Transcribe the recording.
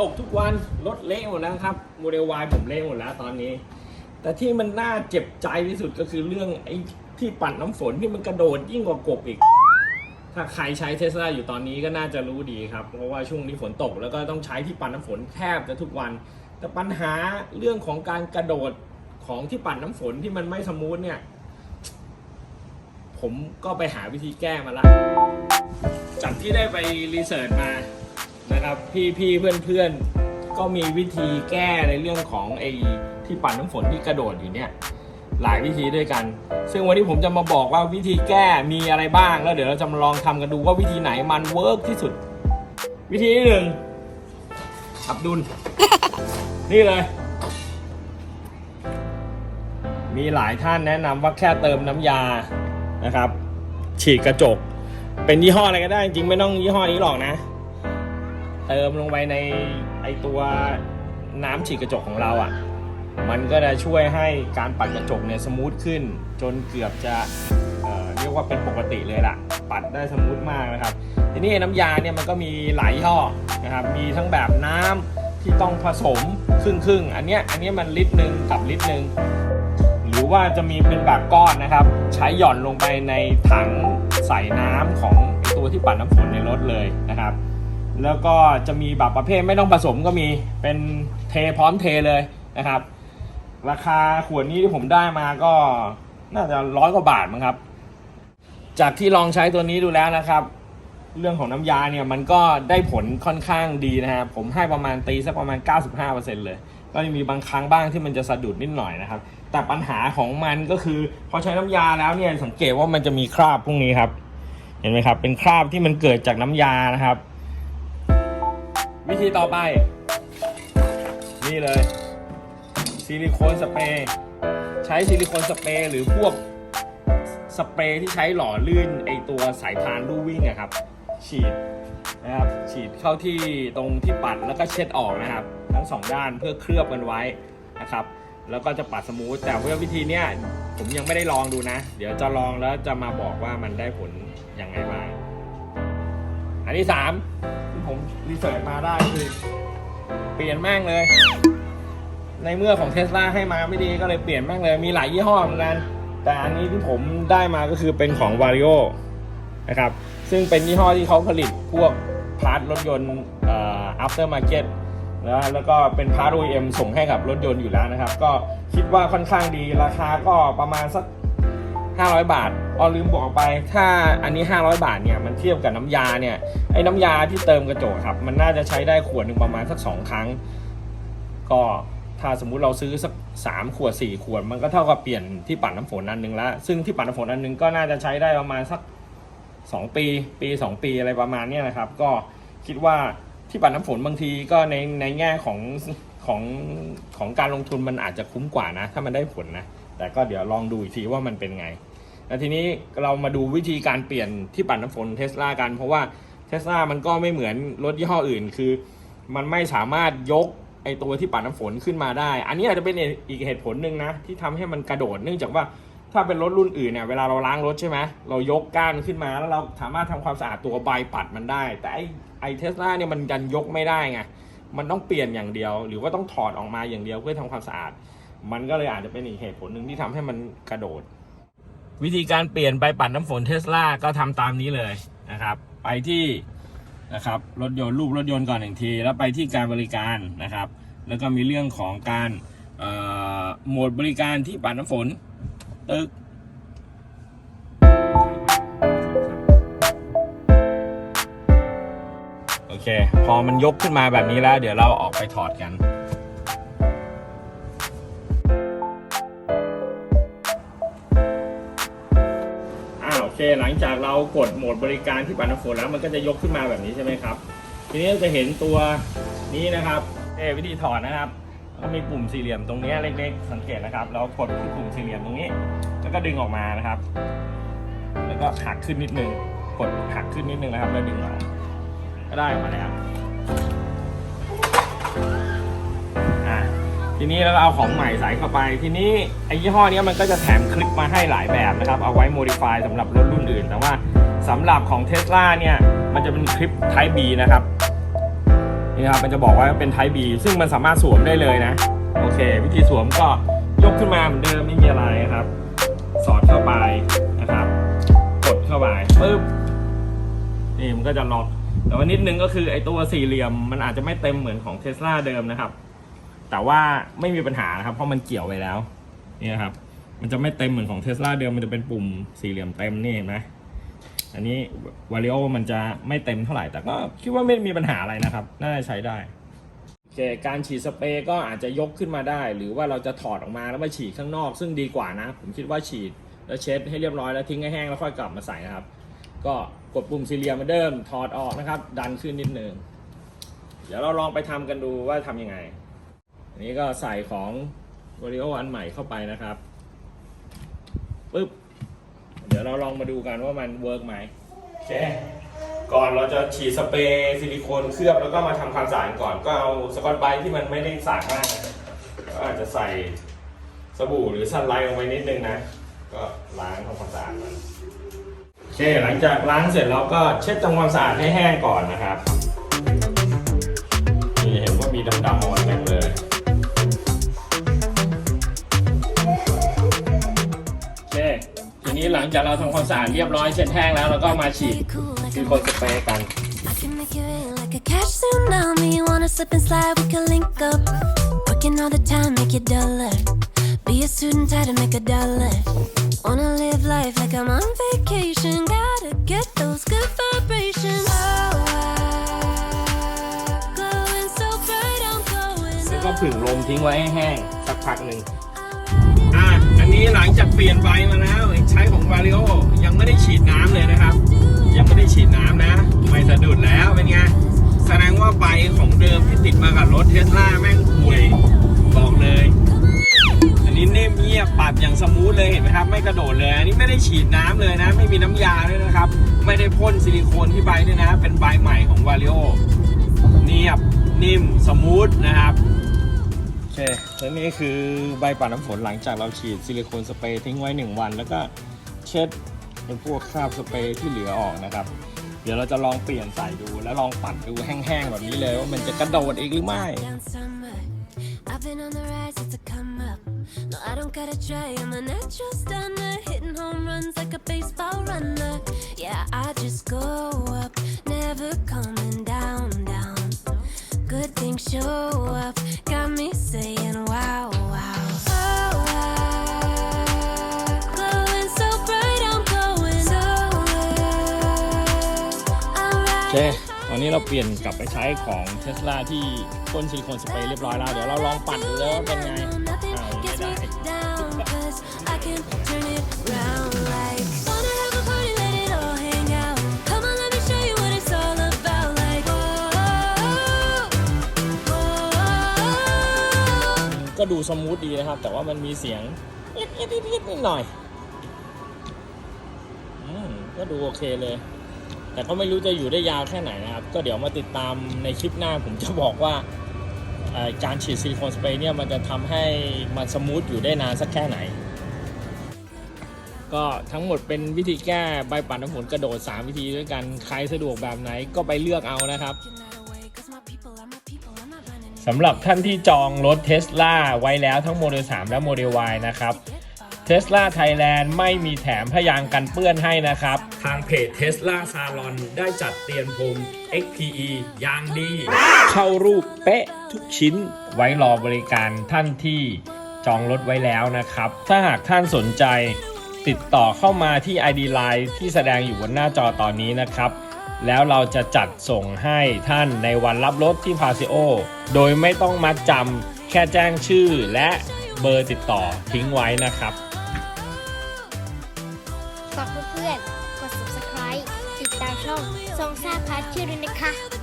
ตกทุกวันรถเละหมดแล้วครับโมเดล Y ผมเละหมดแล้วตอนนี้ แต่ที่มันน่าเจ็บใจที่สุดก็คือเรื่องไอ้ที่ปั่นน้ำฝนที่มันกระโดดยิ่งกว่ากบอีก ถ้าใครใช้เทสลาอยู่ตอนนี้ก็น่าจะรู้ดีครับ เพราะว่าช่วงนี้ฝนตกแล้วก็ต้องใช้ที่ปั่นน้ำฝนแทบจะทุกวัน แต่ปัญหาเรื่องของการกระโดดของที่ปั่นน้ำฝนที่มันไม่สมูทเนี่ย ผมก็ไปหาวิธีแก้มาละจากที่ได้ไปรีเสิร์ชมา นะครับพี่พี่เพื่อนเพื่อนๆก็มีวิธีแก้ในเรื่องของไอ้ที่ปั่นน้ำฝนที่กระโดดอยู่เนี่ยหลายวิธีด้วยกัน ซึ่งวันนี้ผมจะมาบอกว่าวิธีแก้มีอะไรบ้าง แล้วเดี๋ยวเราจะมาลองทำกันดูว่าวิธีไหนมันเวิร์กที่สุด วิธีที่หนึ่งอับดุล นี่เลย มีหลายท่านแนะนำว่าแค่เติมน้ำยานะครับ ฉีดกระจก เป็นยี่ห้ออะไรก็ได้จริงๆไม่ต้องยี่ห้อนี้หรอกนะ เติมลงไปในไอตัวน้ำฉีดกระจกของเราอะ่ะ มันก็จะช่วยให้การปัดกระจกเนี่ยสมูทขึ้น จนเกือบจะเอ่อเรียกว่าเป็นปกติเลยล่ะ ปัดได้สมูทมากนะครับ ทีนี้น้ำยาเนี่ยมันก็มีหลายย่อนะครับ มีทั้งแบบน้ำที่ต้องผสมครึ่งครึ่งอันเนี้ยอันเนี้ยมันลิตรหนึ่งกับลิตรหนึ่งหรือว่าจะมีเป็นแบบก้อนนะครับ ใช้หย่อนลงไปในถังใส่น้ำของตัวที่ปั่นน้ำฝนในรถเลยนะครับ แล้วก็จะมีแบบประเภทไม่ต้องผสมก็มีเป็นเทพร้อมเทเลยนะครับ ราคาขวดนี้ที่ผมได้มาก็น่าจะร้อยกว่าบาทมั้งครับ จากที่ลองใช้ตัวนี้ดูแล้วนะครับ เรื่องของน้ำยาเนี่ยมันก็ได้ผลค่อนข้างดีนะครับผมให้ประมาณตีสักประมาณ 95%เลย ก็มีบางครั้งบ้างที่มันจะสะดุดนิดหน่อยนะครับ แต่ปัญหาของมันก็คือพอใช้น้ำยาแล้วเนี่ยสังเกตว่ามันจะมีคราบพวกนี้ครับ เห็นไหมครับ เป็นคราบที่มันเกิดจากน้ำยานะครับ วิธีต่อไป นี่เลยซิลิโคนสเปรย์ใช้ซิลิโคนสเปรย์หรือพวกสเปรย์ที่ใช้หล่อลื่นไอตัวสายพานลู่วิ่งอะครับ ฉีดนะครับฉีดเข้าที่ตรงที่ปัดแล้วก็เช็ดออกนะครับ ทั้งสองด้านเพื่อเคลือบกันไว้นะครับ แล้วก็จะปัดสมูทแต่ว่าวิธีเนี้ยผมยังไม่ได้ลองดูนะ เดี๋ยวจะลองแล้วจะมาบอกว่ามันได้ผลยังไงบ้างอันที่สาม ผมรีเสิร์ชมาได้คือเปลี่ยนแม่งเลย ในเมื่อของเทสลาให้มาไม่ดีก็เลยเปลี่ยนแม่งเลย มีหลายยี่ห้อเหมือนกัน แต่อันนี้ที่ผมได้มาก็คือเป็นของ v a r i o นะครับ ซึ่งเป็นยี่ห้อที่เขาผลิตพวกพาร์ทรถยนต์เอ่อ after market นะแล้วก็เป็นพาร์ท OEM ส่งให้กับรถยนต์อยู่แล้วนะครับ ก็คิดว่าค่อนข้างดีราคาก็ประมาณสัก 500 บาท อ๋อลืมบอกไป ถ้าอันนี้ 500 บาทเนี่ยมันเทียบกับน้ำยาเนี่ยไอ้น้ำยาที่เติมกระจกครับ มันน่าจะใช้ได้ขวดหนึ่งประมาณสัก 2 ครั้ง ก็ถ้าสมมุติเราซื้อสัก3ขวด4ขวด มันก็เท่ากับเปลี่ยนที่ปัดน้ำฝนอันหนึงล้วซึ่งที่ปัดน้ำฝนอันหนึงก็น่าจะใช้ได้ประมาณสัก 2 ปี ปี 2 ปีอะไรประมาณนี้นะครับ ก็คิดว่าที่ปัดน้ำฝนบางทีก็ในในแง่ของของของการลงทุนมันอาจจะคุ้มกว่านะ ถ้ามันได้ผลนะ แต่ก็เดี๋ยวลองดูอีกทีว่ามันเป็นไง แล้วทีนี้เรามาดูวิธีการเปลี่ยนที่ปัดน้ำฝนเทสลากัน เพราะว่าเทสลามันก็ไม่เหมือนรถยี่ห้ออื่น คือ มันไม่สามารถยกไอตัวที่ปัดน้ำฝนขึ้นมาได้ อันนี้อาจจะเป็นอีกเหตุผลหนึ่งนะ ที่ทำให้มันกระโดด เนื่องจากว่าถ้าเป็นรถรุ่นอื่นเนี่ยเวลาเราล้างรถใช่ไหมเรายกก้านขึ้นมาแล้วเราสามารถทำความสะอาดตัวใบปัดมันได้ แต่ไอไอเทสลาเนี่ยมันดันยกไม่ได้ไงมันต้องเปลี่ยนอย่างเดียว หรือว่าต้องถอดออกมาอย่างเดียวเพื่อทำความสะอาด มันก็เลยอาจจะเป็นอีกเหตุผลหนึ่งที่ทำให้มันกระโดด วิธีการเปลี่ยนใบปัดน้ำฝนเทสลาก็ทำตามนี้เลยนะครับ ไปที่นะครับรถยนต์รูปรถยนต์ก่อนหนึ่งที แล้วไปที่การบริการนะครับ แล้วก็มีเรื่องของการเอ่อโหมดบริการที่ปัดน้ำฝนตึกโอเค พอมันยกขึ้นมาแบบนี้แล้ว เดี๋ยวเราออกไปถอดกัน หลังจากเรากดโหมดบริการที่ปัดน้ำฝนแล้วมันก็จะยกขึ้นมาแบบนี้ใช่ไหมครับ ทีนี้จะเห็นตัวนี้นะครับเอวิธีถอดนะครับก็มีปุ่มสี่เหลี่ยมตรงนี้เล็กๆ สังเกตนะครับ เรากดที่ปุ่มสี่เหลี่ยมตรงนี้ แล้วก็ดึงออกมานะครับ แล้วก็หักขึ้นนิดนึง กดหักขึ้นนิดนึงนะครับ แล้วดึงออก ก็ได้ออกมาแล้ว ทีนี้เราก็เอาของใหม่ใส่เข้าไป ทีนี้ไอ้ยี่ห้อเนี้ยมันก็จะแถมคลิปมาให้หลายแบบนะครับ เอาไว้โมดิฟายสำหรับรถรุ่นอื่น แต่ว่าสำหรับของ Tesla เนี่ยมันจะเป็นคลิป Type B นะครับนี่ครับมันจะบอกว่าเป็น Type B ซึ่งมันสามารถสวมได้เลยนะ โอเค วิธีสวมก็ยกขึ้นมาเหมือนเดิมไม่มีอะไรครับ สอดเข้าไปนะครับ กดเข้าไปปึ๊บนี่มันก็จะล็อกแต่ว่านิดนึงก็คือไอ้ตัวสี่เหลี่ยมมันอาจจะไม่เต็มเหมือนของเทสลาเดิมนะครับ แต่ว่าไม่มีปัญหานะครับเพราะมันเกี่ยวไปแล้วนี่ครับ มันจะไม่เต็มเหมือนของเทสลาเดิมมันจะเป็นปุ่มสี่เหลี่ยมเต็มนี่เห็นไหมอันนี้วาริโอมันจะไม่เต็มเท่าไหร่แต่ก็คิดว่าไม่มีปัญหาอะไรนะครับ น่าจะใช้ได้โอเคการฉีดสเปรย์ก็อาจจะยกขึ้นมาได้ หรือว่าเราจะถอดออกมาแล้วมาฉีดข้างนอก ซึ่งดีกว่านะ ผมคิดว่าฉีดแล้วเช็ดให้เรียบร้อยแล้วทิ้งให้แห้งแล้วค่อยกลับมาใส่นะครับ ก็กดปุ่มสี่เหลี่ยมเหมาเดิมถอดออกนะครับ ดันขึ้นนิดนึงเดี๋ยวเราลองไปทำกันดูว่าทำยังไง อันนี้ก็ใส่ของวาริโออันใหม่เข้าไปนะครับปึ๊บ เดี๋ยวเราลองมาดูกันว่ามันเวิร์กไหมโอเค ก่อนเราจะฉีดสเปรย์ซิลิโคนเคลือบแล้วก็มาทำความสะอาดก่อน ก็เอาสกอตไบรท์ที่มันไม่ได้สาดมากก็อาจจะใส่สบู่หรือซันไลท์ลงไปนิดนึงนะ ก็ล้างทำความสะอาดมันโอเค หลังจากล้างเสร็จแล้วก็เช็ดทำความสะอาดให้แห้งก่อนนะครับ จากเราทำความสะอาดเรียบร้อยเช็ดแห้งแล้วเราก็มาฉีดซิลิโคนสเปรย์กัน I can make you in like a cash tsunami. Wanna slip and slide, we can link up. Working all the time, make it dollar. Be a student, try to make a dollar. Wanna live life like I'm on vacation. Gotta get those good vibrations. Oh, I'm glowing so bright, I'm glowing. แล้วก็ผึ่งลมทิ้งไว้ให้แห้งสักพักหนึ่งอะอั นี้หลังจากเปลี่ยนใบมาแล้วใช้ของวาริโอยังไม่ได้ฉีดน้ำเลยนะครับ ยังไม่ได้ฉีดน้ำนะ ไม่สะดุดแล้วเป็นไงแสดงว่าใบของเดิมที่ติดมากับรถเทสลาแม่งห่วยบอกเลย อันนี้เนิ่มเงียบปรับอย่างสมูทเลยเห็นไหมครับ ไม่กระโดดเลย อันนี้ไม่ได้ฉีดน้ำเลยนะ ไม่มีน้ำยาด้วยนะครับ ไม่ได้พ่นซิลิโคนที่ใบด้วยนะ เป็นใบใหม่ของวาริโอเนียบนิ่มสมูทนะครับ คและนี่คือใบปัดน้ำฝนหลังจากเราฉีดซิลิโคนสเปรย์ทิ้งไว้ 1 วัน แล้วก็เช็ดในพวกคราบสเปรย์ที่เหลือออกนะครับ เดี๋ยวเราจะลองเปลี่ยนใส่ดู แล้วลองปัดดูแห้งๆแบบนี้เลยว่ามันจะกระโดดอีกหรือไม่ No, I don't gotta try. I'm a natural stunner, hitting home runs like a baseball runner. Yeah, I just go up, never coming down, down. Good things show up, เราเปลี่ยนกลับไปใช้ของเทสลาที่พ่นซิลิโคนสเปรย์เรียบร้อยแล้ว เดี๋ยวเราลองปัดดูแล้วเป็นไงอ้าไม่ได้ ก็ดูสมูทดีนะครับ แต่ว่ามันมีเสียงเอียดเอียดเอียดเอียดนิดหน่อย อืม ก็ดูโอเคเลย แต่ก็ไม่รู้จะอยู่ได้ยาวแค่ไหนนะครับ ก็เดี๋ยวมาติดตามในคลิปหน้าผมจะบอกว่าการฉีดซิลิโคนสเปรย์เนี่ยมันจะทำให้มันสมูทอยู่ได้นานสักแค่ไหน ก็ทั้งหมดเป็นวิธีแก้ใบปัดน้ำฝนกระโดด 3 วิธีด้วยกัน ใครสะดวกแบบไหนก็ไปเลือกเอานะครับสำหรับท่านที่จองรถเทสลาไว้แล้วทั้งโมเดล 3 และโมเดล Y นะครับ เทสลาไทยแลนด์ไม่มีแถมพยางค์กันเปื้อนให้นะครับ ทางเพจเทสลาซาลอนได้จัดเตียนพรม XPE อย่างดี เข้ารูปเป๊ะทุกชิ้นไว้รอบริการท่านที่จองรถไว้แล้วนะครับ ถ้าหากท่านสนใจ ติดต่อเข้ามาที่ ID Line ที่แสดงอยู่บนหน้าจอตอนนี้นะครับ แล้วเราจะจัดส่งให้ท่านในวันรับรถที่พาซิโอโดยไม่ต้องมัดจำแค่แจ้งชื่อและเบอร์ติดต่อทิ้งไว้นะครับ ทรงทราบพระชื่อด้วยนะคะ